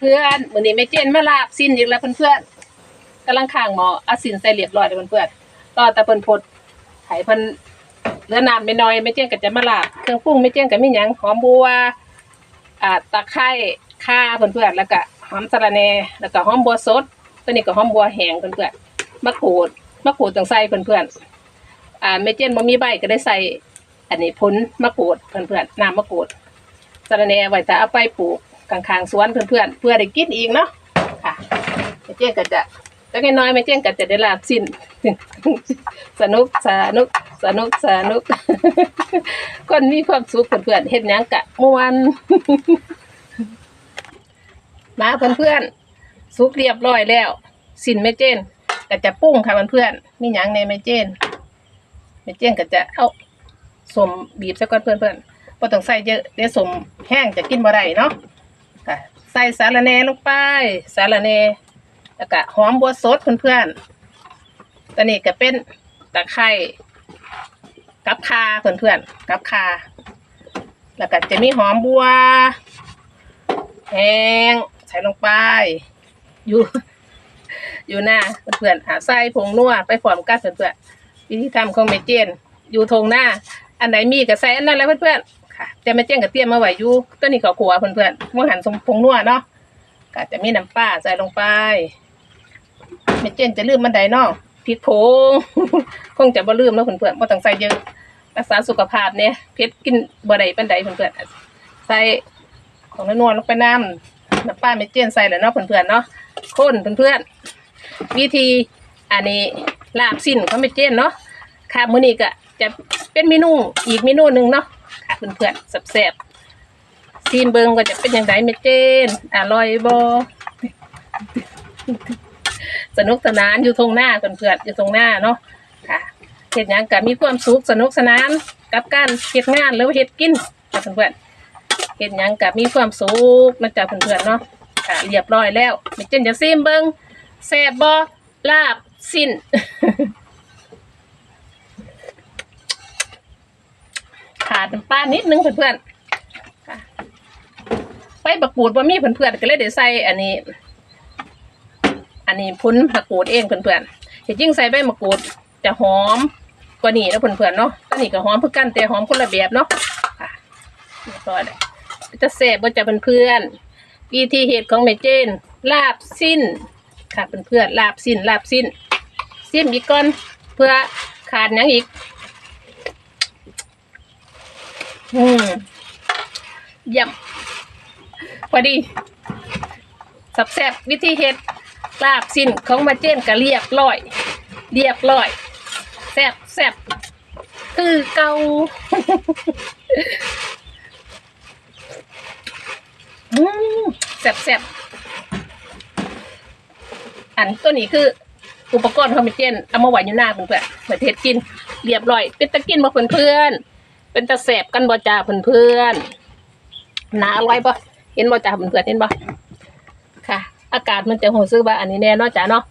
เพื่อนๆมือนี้แม่เจนมาลาบสิ้นอีกแล้วเพื่อนๆกำลังข้างหมอเอาสินใส่เรียบร้อยแล้วเพื่อนๆรอแต่เพิ่นพดไห้เพิ่นเลือน้ำไม่น้อยแม่เจนก็จะมาลาบเครื่องปรุงแม่เจนก็มีหยังหอมบัวอ่าตะไคร้ข่าเพื่อนๆแล้วก็หอมสะระแหน่แล้วก็หอมบัวสดตัวนี้ก็หอมบัวแห้งเพื่อนๆมะกรูดมะกรูดต้องใส่เพื่อนๆอ่าแม่เจนบ่มีใบก็ได้ใส่อันนี้ผลมะกรูดเพื่อนๆน้ำมะกรูดสะระแหน่ไว้จะเอาไปปลูก กลางๆสวนเพื่อนๆเพื่อได้กินอีกเนาะค่ะแม่เจ้งก็จะแล้วน้อยแม่เจ้งก็จะได้ลาบสิ้น สนุกสนุกสนุกสนุก คนมีความสุขเพื่อนๆเฮ็ดหยังกะม่วนมาเพื่อนๆสุกเรียบร้อยแล้ว สิ้นแม่เจนก็จะปรุ้งค่ะเพื่อนๆมีหยังในแม่เจนแม่เจนก็จะเอาสมบีบซะก่อนเพื่อนเพื่อนๆบ่ต้องใส่เยอะเดี๋ยวสมแห้งจะกินบ่ได้เนาะ ค่ะ ใส่สาระแหน่ลงไป สาระแหน่แล้วก็หอมบัวสดเพื่อนๆตอนนี้ก็เป็นตะไคร้กับคาเพื่อนๆกับคาแล้วก็จะมีหอมบัวแห้งใส่ลงไป อยู่อยู่หน้าเพื่อนๆหาใส่ผงนัวไปพร้อมกันเพื่อนๆวิธีทำของเมเจนอยู่ทงหน้า อันไหนมีก็ใส่อันนั้นแหล้วเพื่อนๆ ค่ะแต่แม่เจ้งกับเตรียมมาไว้อยู่ตัวนี้เขาขัวเพื่อนๆมื่อหันสมพงนัวเนาะก็จะมีน้ำปลาใส่ลงไปแม่เจ้งจะลืมมันใดเนาะพริกผงคงจะบ่ลืมเนาะเพื่อนๆบ่ต้องใส่เยอะรักษาสุขภาพเนี่ยเผ็ดกินบ่ได้ปานใดเพื่อนๆใส่ของนวลลงไปน้ำน้ำปลาแม่เจ้งใส่แล้วเนาะเพื่อนๆเนาะคนเพื่อนๆวิธีอันนี้ลาบสิ้นเของแม่เจ้งเนาะค่ะมื้อนี้ก็จะเป็นเมนูอีกเมนูหนึ่งเนาะ เพื่อนๆแซ่บๆซีมเบิงก็จะเป็นอย่างไรเมเจนอร่อยบ่สนุกสนานอยู่ตรงหน้าเพื่อนๆอยู่ตรงหน้าเนาะค่ะเฮ็ดหยังก็มีความสุขสนุกสนานกับการเฮ็ดงานหรือว่าเฮ็ดกินค่ะเพื่อนๆเฮ็ดหยังก็มีความสุขนะจ๊ะเพื่อนๆเนาะค่ะเรียบร้อยแล้วเมเจนจะซีมเบิงแซ่บบ่ลาบสิ้นาดน้ำปลานิดนึงเพื่อนๆค่ะไปบักกูดว่ามีเพื่อนๆก็เลยได้ใส่อันนี้ อันนี้พุ้นผักกูดเองเพื่อนๆเห็ดยิ่งใส่ใบมะกรูดจะหอมกว่านี้นะเพื่อนๆเนาะตัวนี้ก็หอมเพื่อกันแต่หอมคนละแบบเนาะค่ะเรียบร้อยเลยจะแซ่บว่าจะเพื่อนๆวิธีเห็ดของเมเจนลาบสิ้นค่ะเพื่อนๆลาบสิ้นลาบสิ้นซิมอีกก่อนเพื่อขาดหยังอีก อืมเยี่ยมพอดีสับแซบวิธีเฮ็ดลาบสิ้นของมาเจนก็เรียบร้อย เรียบร้อยแซบแซบคือเกาอืมแซบแซบอันตัวนี้คืออุปกรณ์ของมาเจนเอามาไว้อยู่หน้าเพื่อนเพื่อเทศกิน เรียบร้อย เป็นตะกินมาเพื่อนๆ เป็นตะแสบกันบ่จ่าเพื่อนๆหนาอร่อยบ่เห็นบ่จ่าเพื่อนๆเห็นบ่ค่ะ อากาศมันจะโหซื้อบ่าอันนี้แน่นอนจ้าเนาะ